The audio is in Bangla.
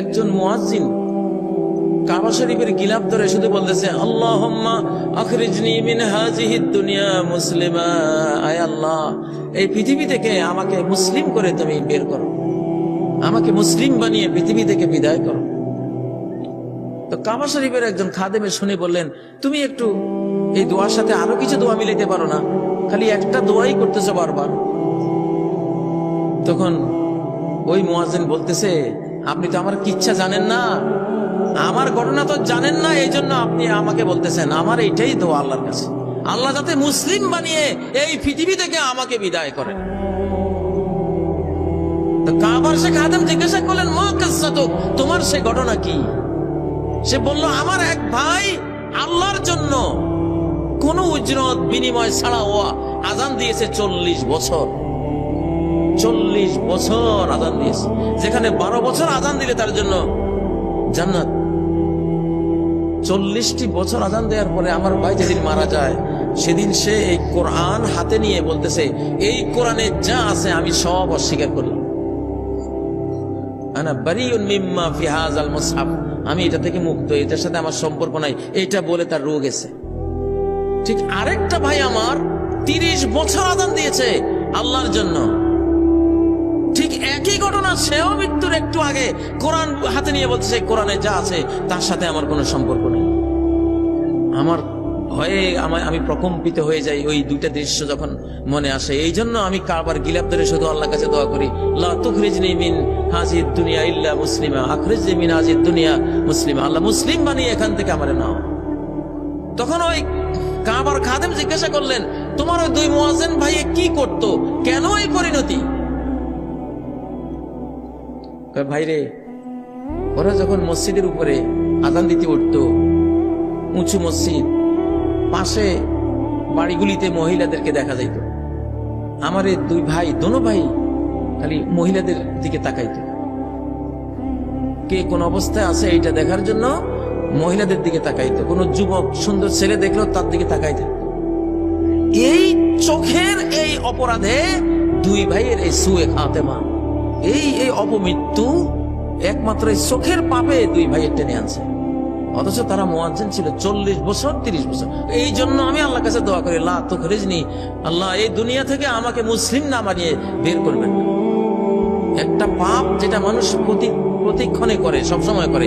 একজন মুয়াজ্জিন কাবা শরীফের গিলাপ ধরে শুধু বলতেছে, আল্লাহুম্মা আখরিজনি মিন হাজিহিদ দুনিয়া মুসলিমা। আয় আল্লাহ, এই পৃথিবী থেকে আমাকে মুসলিম করে তুমি বের করো। আমাকে মুসলিম বানিয়ে পৃথিবী থেকে বিদায় করো। তো কাবা শরীফের একজন খাদেমে শুনে বললেন, তুমি একটু এই দোয়ার সাথে আরও কিছু দোয়া মিলাইতে পারো না, খালি একটা দোয়াই করতেছো বারবার। তখন ওই মুয়াজ্জিন বলতেছে আপনি তো আমার কিচ্ছা জানেন না? আমার ঘটনা তো জানেন না, এই জন্য আপনি আমাকে বলতেছেন, আমার এইটাই তো আল্লাহর কাছে। আল্লাহ যাতে মুসলিম বানিয়ে এই পৃথিবী থেকে আমাকে বিদায় করেন কাবার সে খাদেম জিজ্ঞাসা করলেন মা কাসাতুক তোমার সে ঘটনা কি? সে বলল, আমার এক ভাই আল্লাহর জন্য কোন উজরত বিনিময় ছাড়া ও আজান দিয়েছে চল্লিশ বছর। চল্লিশ বছর আজান দিয়েছে। যেখানে বারো বছর আজান দিলে তার জন্য জান্নাত। চল্লিশটি বছর আজান দেওয়ার পরে আমার ভাই যেদিন মারা যায়, সেদিন সে এই কোরআন হাতে নিয়ে বলতেছে, এই কোরআনে যা আছে আমি সব অস্বীকার মুসহাফ আমি এটা থেকে মুক্ত, এটার সাথে আমার সম্পর্ক নাই, এটা বলে তার রোগ গেছে ঠিক আরেকটা ভাই আমার তিরিশ বছর আদান দিয়েছে আল্লাহর জন্য। ঠিক একই ঘটনা, সেও মৃত্যুর একটু আগে কোরআন হাতে নিয়ে বলছে কোরআনে যা আছে, তার সাথে আমার কোনো সম্পর্ক নেই। আমার ভয়ে আমায়, আমি প্রকম্পিত হয়ে যাই ওই দুইটা দৃশ্য যখন মনে আসে। এই জন্য আমি কারবার গিলাপ ধরে শুধু আল্লাহর কাছে দোয়া করি, লা তুখরিজনি মিন হাজির দুনিয়া ইল্লা মুসলিমা, আখরিজনি মিন হাজির দুনিয়া মুসলিমা। আল্লাহ মুসলিম বানিয়ে এখান থেকে আমারে নাও। তখন ওই কাবার খাদেম জিজ্ঞাসা করলেন, তোমার ওই দুই মোয়াজেন ভাইয়ে কি করত? কেন এই পরিণতি? ভাইরে ওরা যখন মসজিদের উপরে আজান দিতে উঠতো, উঁচু মসজিদ, পাশে বাড়িগুলিতে মহিলাদেরকে দেখা যাইত। আমার এই দুই ভাই, দোনো ভাই খালি মহিলাদের দিকে তাকাইত। কে কোন অবস্থায় আছে এইটা দেখার জন্য মহিলাদের দিকে তাকাইতো। কোন যুবক, সুন্দর ছেলে দেখল তার দিকে তাকাই থাকতো। এই চোখের এই অপরাধে দুই ভাইয়ের এই সুয়ে খাতেমা এই এই অপমৃত্যু একমাত্র এই চোখের পাপে দুই ভাইয়ের টেনে আনছে। অথচ তারা মোয়াজ্জেন ছিল চল্লিশ বছর, তিরিশ বছর। এই জন্য আমি আল্লাহ কাছে দোয়া করি আল্লাহ তো খরিজনি আল্লাহ এই দুনিয়া থেকে আমাকে মুসলিম না বানিয়ে বের করবেন একটা পাপ যেটা মানুষ প্রতি প্রতিক্ষণে করে, সবসময় করে